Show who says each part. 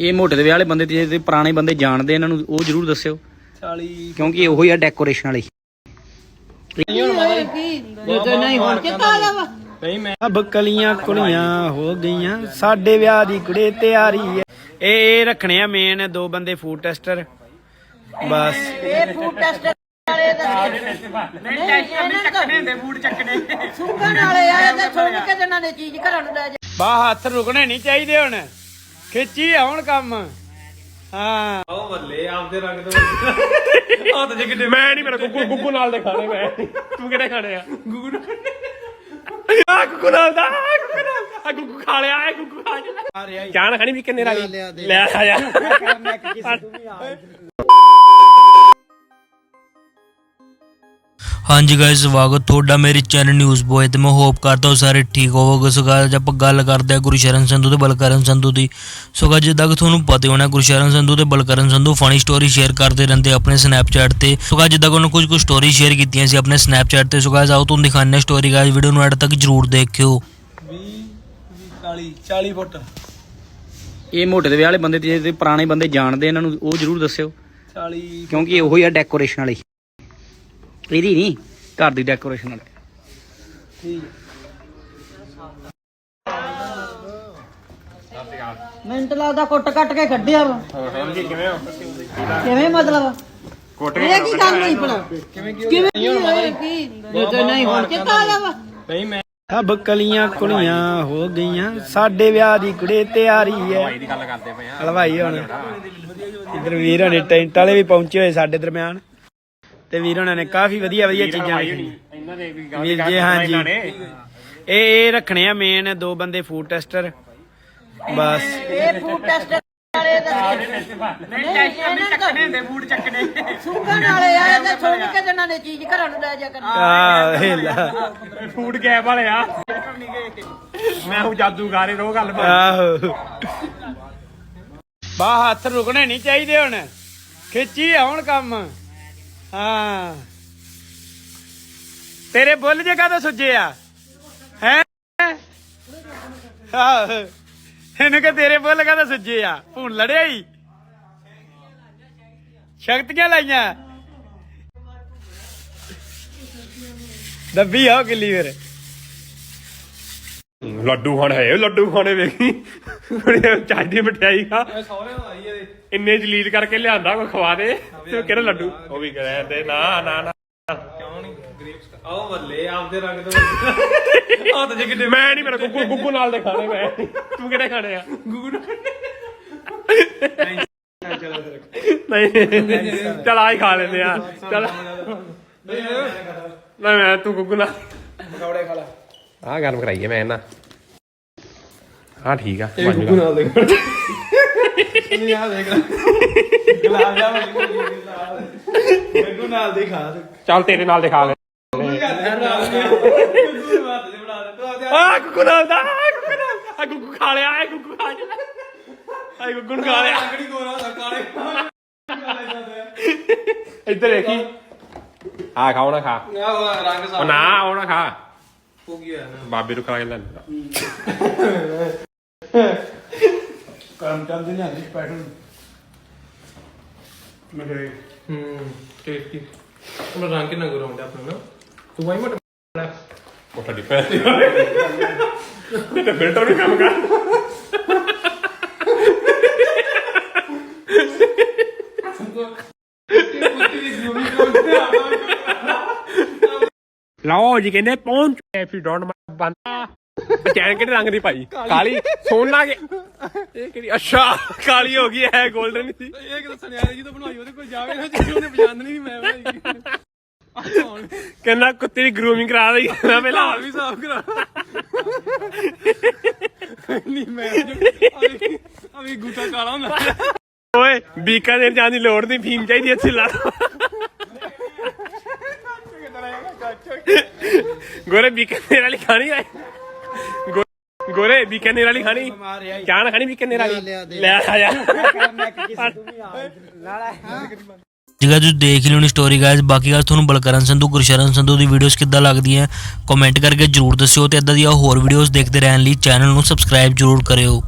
Speaker 1: ਇਹ ਮੋਟੇ ਦੇ ਵਿਆਹ ਵਾਲੇ ਬੰਦੇ ਤੇ ਜਿਹੜੇ ਪੁਰਾਣੇ ਬੰਦੇ ਜਾਣਦੇ ਇਹਨਾਂ ਨੂੰ ਉਹ ਜਰੂਰ ਦੱਸਿਓ।
Speaker 2: 40
Speaker 1: ਕਿਉਂਕਿ ਉਹੀ ਆ ਡੈਕੋਰੇਸ਼ਨ ਵਾਲੀ।
Speaker 3: ਨਹੀਂ ਹੁਣ ਕਿੱਥਾ ਆ ਵਾ?
Speaker 2: ਨਹੀਂ ਮੈਂ ਅਬ ਕਲੀਆਂ ਕੁੜੀਆਂ ਹੋ ਗਈਆਂ। ਸਾਡੇ ਵਿਆਹ ਦੀ ਕੁੜੇ ਤਿਆਰੀ ਹੈ ਇਹ ਇਹ ਰੱਖਣੇ ਆ ਮੇਨ ਦੋ ਬੰਦੇ ਫੂਡ ਟੈਸਟਰ ਬਸ।
Speaker 3: ਇਹ ਫੂਡ ਟੈਸਟ ਵਾਲੇ ਦੱਸੇ ਨਹੀਂ ਚੱਕਣੇ ਦੇ ਫੂਡ ਚੱਕਣੇ। ਸੁੰਗਣ ਵਾਲੇ ਆਏ ਤੇ ਸੁਣ ਕੇ ਤੇ ਇਹਨਾਂ ਨੇ ਚੀਜ਼ ਘਰਾਂ ਨੂੰ ਲੈ ਜਾ
Speaker 2: ਬਾ ਹੱਥ ਰੁਕਣੇ ਨਹੀਂ ਚਾਹੀਦੇ ਹੁਣ। ਖਿੱਚੀ ਹੁਣ ਕੰਮ। ਹਾਂ।
Speaker 4: ਉਹ ਬੱਲੇ ਆਪਦੇ ਰੰਗ ਦੇ ਉਹ ਤਾਂ ਜਿਗਦੇ ਮੈਂ ਨਹੀਂ ਮੇਰਾ ਗੁੱਗੂ ਗੁੱਗੂ ਨਾਲ ਦੇ ਖਾਣੇ ਮੈਂ ਤੂੰ ਕਿਹੜੇ ਖਾਣੇ ਆ? ਗੁੱਗੂ ਨਾਲ। ਆ ਗੁੱਗੂ ਨਾਲ ਦਾ ਆ ਗੁੱਗੂ ਨਾਲ ਦਾ। ਆ ਗੁੱਗੂ ਖਾ ਲਿਆ ਆ ਗੁੱਗੂ ਖਾ ਜਾ। ਚਾਹ ਨਾ ਖਾਣੀ ਵੀ ਕਿੰਨੇ ਵਾਲੀ ਲੈ ਆ ਜਾ।
Speaker 5: ਹਾਂਜੀ ਗਾਇਸ ਸਵਾਗਤ ਤੁਹਾਡਾ ਮੇਰੇ ਚੈਨਲ ਨਿਊਜ਼ ਬੋਏ ਤੇ। ਮੈਂ ਹੋਪ ਕਰਦਾ ਹਾਂ ਸਾਰੇ ਠੀਕ ਹੋਵੋਗੇ। ਸੋ guys, ਆਪਾਂ ਗੱਲ ਕਰਦੇ ਹਾਂ ਗੁਰਸ਼ਰਨ ਸੰਧੂ ਤੇ ਬਲਕਰਨ ਸੰਧੂ ਦੀ। ਸੋ guys, ਜਿੱਦਾਂ ਕਿ ਤੁਹਾਨੂੰ ਪਤਾ ਹੋਣਾ ਗੁਰਸ਼ਰਨ ਸੰਧੂ ਤੇ Balkaran Sandhu funny story share ਕਰਦੇ ਰਹਿੰਦੇ ਆਪਣੇ ਸਨੈਪਚੈਟ ਤੇ। ਸੋ guys, ਜਿੱਦਾਂ ਕਿ ਉਹਨਾਂ ਕੁਝ ਕੁ ਸਟੋਰੀ ਸ਼ੇਅਰ ਕੀਤੀਆਂ ਸੀ ਆਪਣੇ ਸਨੈਪਚੈਟ ਤੇ। ਸੋ guys, ਆਓ ਤੁਹਾਨੂੰ ਦਿਖਾਉਂਦੇ ਹਾਂ ਸਟੋਰੀ ਗਾਇਸ ਵੀਡੀਓ ਨੂੰ ਐਡ ਤੱਕ ਜਰੂਰ ਦੇਖਿਓ।
Speaker 2: 20 40 40 ਫੁੱਟ।
Speaker 1: ਇਹ ਮੋਟੇ ਦੇ ਵਿਆਹ ਵਾਲੇ ਬੰਦੇ ਤੇ ਜਿਹੜੇ ਪੁਰਾਣੇ ਬੰਦੇ ਜਾਣਦੇ ਇਹਨਾਂ ਨੂੰ ਉਹ ਜਰੂਰ ਦੱਸਿਓ।
Speaker 2: 40
Speaker 1: ਕਿਉਂਕਿ ਉਹੀ ਆ ਡੈਕੋਰੇਸ਼ਨ ਵਾਲੀ। ਇਹਦੀ ਨਹੀਂ ਘਰ ਦੀ ਡੈਕੋਰੇਸ਼ਨ ਵਾਲੀ।
Speaker 2: ਠੀਕ
Speaker 3: ਮਿੰਟ ਲੱਗਦਾ ਕੁੱਟ ਕੱਟ ਕੇ ਕੱਢਿਆ ਵਾ। ਕਿਵੇਂ ਮਤਲਬ?
Speaker 4: ਕੋਟ
Speaker 3: ਇਹ ਕੀ ਗੱਲ ਹੋਈ ਭਲਾ? ਕਿਵੇਂ ਕਿਵੇਂ ਕੀ ਨਹੀਂ ਹੁਣ ਕਿੱਥਾ ਆ ਵਾ।
Speaker 2: ਨਹੀਂ ਮੈਂ ਸਭ ਕਲੀਆਂ ਕੁੜੀਆਂ ਹੋ ਗਈਆਂ ਸਾਡੇ ਵਿਆਹ ਦੀ ਕੁੜੇ ਤਿਆਰੀ ਹੈ।
Speaker 4: ਦੀ ਗੱਲ ਕਰਦੇ ਪਏ ਆ
Speaker 2: ਹਲਵਾਈ ਹੁਣ ਇਧਰ ਵੀਰ ਹੋਣੇ ਟੈਂਟ ਵਾਲੇ ਵੀ ਪਹੁੰਚੇ ਹੋਏ ਸਾਡੇ ਦਰਮਿਆਨ। ਤੇ ਵੀਰ ਹੋਣਾ ਨੇ ਕਾਫੀ ਵਧੀਆ ਵਧੀਆ ਚੀਜ਼ਾਂ ਰੱਖੀਆਂ
Speaker 4: ਇਹਨਾਂ ਦੇ ਵੀ
Speaker 2: ਵੀਰ ਜੀ ਹਾਂ ਜੀ ਇਹ ਇਹ ਰੱਖਣੇ ਆ ਮੇਨ ਦੋ ਬੰਦੇ ਫੂਡ ਟੈਸਟਰ ਬਸ।
Speaker 3: ਇਹ ਫੂਡ ਟੈਸਟ ਵਾਲੇ ਦੱਸੇ ਨਹੀਂ। ਚੱਕਣੇ ਦੇ ਫੂਡ ਚੱਕਣੇ। ਸੁੰਗਣ ਵਾਲੇ ਆਏ ਤੇ ਸੁਣ ਕੇ ਤੇ ਇਹਨਾਂ ਨੇ ਚੀਜ਼ ਘਰਾਂ ਨੂੰ ਲੈ ਜਾ ਕਰ
Speaker 2: ਆ ਹਿਲਾ
Speaker 4: ਫੂਡ ਗੈਪ ਵਾਲੇ ਆ। ਮੈਂ ਉਹ ਜਾਦੂਗਾਰੇ ਰੋ ਗੱਲ ਬਣ
Speaker 2: ਆਹੋ। ਬਾ ਹੱਥ ਰੁਕਣੇ ਨਹੀਂ ਚਾਹੀਦੇ ਹੁਣ। ਖਿੱਚੀ ਹੁਣ ਕੰਮ। ਹਾਂ। ਤੇਰੇ ਬੁੱਲ ਜੇ ਕਾਹਦਾ ਸੁੱਜੇ ਆ? ਹੈ? ਆਹ। ਇਹਨੂੰ ਕਿ ਤੇਰੇ ਬੁੱਲ ਕਾਹਦਾ ਸੁੱਜੇ ਆ? ਹੁਣ ਲੜਿਆ ਹੀ ਸ਼ਕਤੀਆਂ ਲਾਈਆਂ? ਦੱਬੀ ਆ ਕਿੱਲੀ ਫਿਰ।
Speaker 4: ਲੱਡੂ ਖਾਣੇ ਹੈ ਲੱਡੂ ਖਾਣੇ ਵੇਖੀ। ਬੜੀ ਚਾਹ ਦੀ ਮਠਿਆਈ ਖਾ ਇੰਨੇ ਜਲੀਲ ਕਰਕੇ ਲਿਆਂਦਾ ਕੋ ਖਵਾ ਦੇ। ਤੇ ਕਿਹੜਾ ਲੱਡੂ? ਉਹ ਵੀ ਕਹਿੰਦੇ ਨਾ ਨਾ ਨਾ।
Speaker 2: ਉਹ ਬੱਲੇ ਆਪਦੇ ਰੰਗ ਦੇ
Speaker 4: ਉਹ ਤਾਂ ਜਿਗਦੇ ਮੈਂ ਨਹੀਂ ਮੇਰਾ ਗੁੱਗੂ ਗੁੱਗੂ ਨਾਲ ਦੇ ਖਾਣੇ ਮੈਂ ਤੂੰ ਕਿਹੜੇ ਖਾਣੇ ਆ? ਗੁੱਗੂ ਨਹੀਂ। ਚਲ ਆਈ ਖਾ ਲੈਂਦੇ ਆ। ਚਲ। ਨਹੀਂ ਮੈਂ ਤੂੰ ਗੁੱਗੂ ਨਾਲ
Speaker 2: ਪਕੌੜੇ ਖਾ ਲੈ।
Speaker 4: ਆ ਗਰਮ ਕਰਾਈਏ ਮੈਂ ਨਾ ਹਾਂ ਠੀਕ ਆ ਗੁੱਗੂ ਨਾਲ ਦੇ
Speaker 2: ਨਹੀਂ ਆ ਦੇਖ ਗੁਲਾਬ ਜਾਮੁਨ ਮੈਨੂੰ ਨਾਲ। ਦੇ ਖਾ ਦੇ।
Speaker 4: ਚੱਲ ਤੇਰੇ ਨਾਲ ਦਿਖਾ ਲੈ ਆ ਗੁੱਗੂ ਨਾਲ ਦਾ ਆ ਗੁੱਗੂ ਨਾਲ ਦਾ। ਆ ਗੁੱਗੂ ਖਾ ਲਿਆ ਆ ਗੁੱਗੂ ਖਾ ਲਿਆ। ਆ ਗੁੱਗੂ ਨੂੰ ਖਾ ਲਿਆ।
Speaker 2: ਲੱਕੜੀ ਗੋਰਾ ਦਾ ਕਾਲੇ
Speaker 4: ਇੱਧਰ ਦੇਖੀ ਆ ਖਾਓ ਨਾ ਖਾ।
Speaker 2: ਆਹ ਰੰਗ
Speaker 4: ਉਹ ਨਾ ਉਹ ਨਾ ਖਾ।
Speaker 2: ਹੋ ਗਿਆ
Speaker 4: ਬਾਬੇ ਨੂੰ ਖਾ ਕੇ ਲੈ ਲੈ
Speaker 2: ਚੱਲਦੇ ਨੇ ਅੱਜ ਪੈਟਰਨ
Speaker 4: ਮੇਰੇ ਹੂੰ ਟੇਸਟੀ ਉਹ ਰੰਗ ਕਿੰਨਾ ਗੋਰਾ ਹੁੰਦਾ ਆਪਣਾ ਨਾ? ਤੂੰ ਵਾਈ ਮਟ ਮੋਟਾ ਡਿਪੈ ਤੇ ਫਿਲਟਰ ਨਹੀਂ ਕੰਮ ਕਰ ਲਓ ਜੀ ਕਹਿੰਦੇ ਪਹੁੰਚ ਇਫ ਯੂ ਡੋਨਟ ਬੰਦਾ। ਚੈਨ ਕਿਹੜੇ ਰੰਗ ਦੀ ਭਾਈ? ਕਾਲੀ। ਸੋਨਾ ਕੇ। ਇਹ ਕਿਹੜੀ ਅੱਛਾ ਕਾਲੀ ਹੋ ਗਈ ਹੈ 골ਡਨ ਸੀ।
Speaker 2: ਇਹ ਕਿਤੇ ਸੁਨਿਆਰੇ ਜੀ ਤੋਂ ਬਣਾਈ ਉਹਦੇ ਕੋਲ ਜਾਵੇ ਨਾ ਜੇ ਉਹਨੇ ਪਛਾਣ ਨਹੀਂ ਮੈਂ ਬਣਾਈ।
Speaker 4: ਕਹਿੰਦਾ ਕੁੱਤੇ ਦੀ ਗਰੂਮਿੰਗ ਕਰਾ ਰਹੀ ਮੈਂ ਪਹਿਲਾਂ
Speaker 2: ਵੀ ਸਾਫ਼ ਕਰਾ। ਨਹੀਂ ਮੈਂ ਅਭੀ ਗੁੱਟਾ ਕਾਲਾ ਹੁੰਦਾ।
Speaker 4: ਓਏ ਬੀਕਾਨੇਰ ਜਾਣ ਦੀ ਲੋੜ ਨਹੀਂ ਫੀਮ ਚਾਹੀਦੀ ਇੱਥੇ ਲਾ। ਗੋਰੇ ਬੀਕਾਨੇਰ ਵਾਲੀ ਖਾਣੀ ਹੈ ਗੋ- ਗੋਰੇ ਬੀਕਾਨੇਰ ਵਾਲੀ ਖਾਣੀ? ਚਾਹ ਨਾ ਖਾਣੀ ਬੀਕਾਨੇਰ ਵਾਲੀ ਲੈ ਆ ਜਾ।
Speaker 5: ਜਿਗਾ ਤੁਸੀਂ ਦੇਖ ਲਿਓ ਨੀ ਸਟੋਰੀ ਗਾਇਸ ਬਾਕੀ ਗੱਲ ਤੁਹਾਨੂੰ ਬਲਕਰਨ ਸੰਧੂ ਗੁਰਸ਼ਰਨ ਸੰਧੂ ਦੀ ਵੀਡੀਓਜ਼ ਕਿੱਦਾਂ ਲੱਗਦੀਆਂ ਕਮੈਂਟ ਕਰਕੇ ਜਰੂਰ ਦੱਸਿਓ ਤੇ ਇਦਾਂ ਦੀਆਂ ਹੋਰ ਵੀਡੀਓਜ਼ ਦੇਖਦੇ ਰਹਿਣ ਲਈ ਚੈਨਲ ਨੂੰ ਸਬਸਕ੍ਰਾਈਬ ਜਰੂਰ ਕਰਿਓ।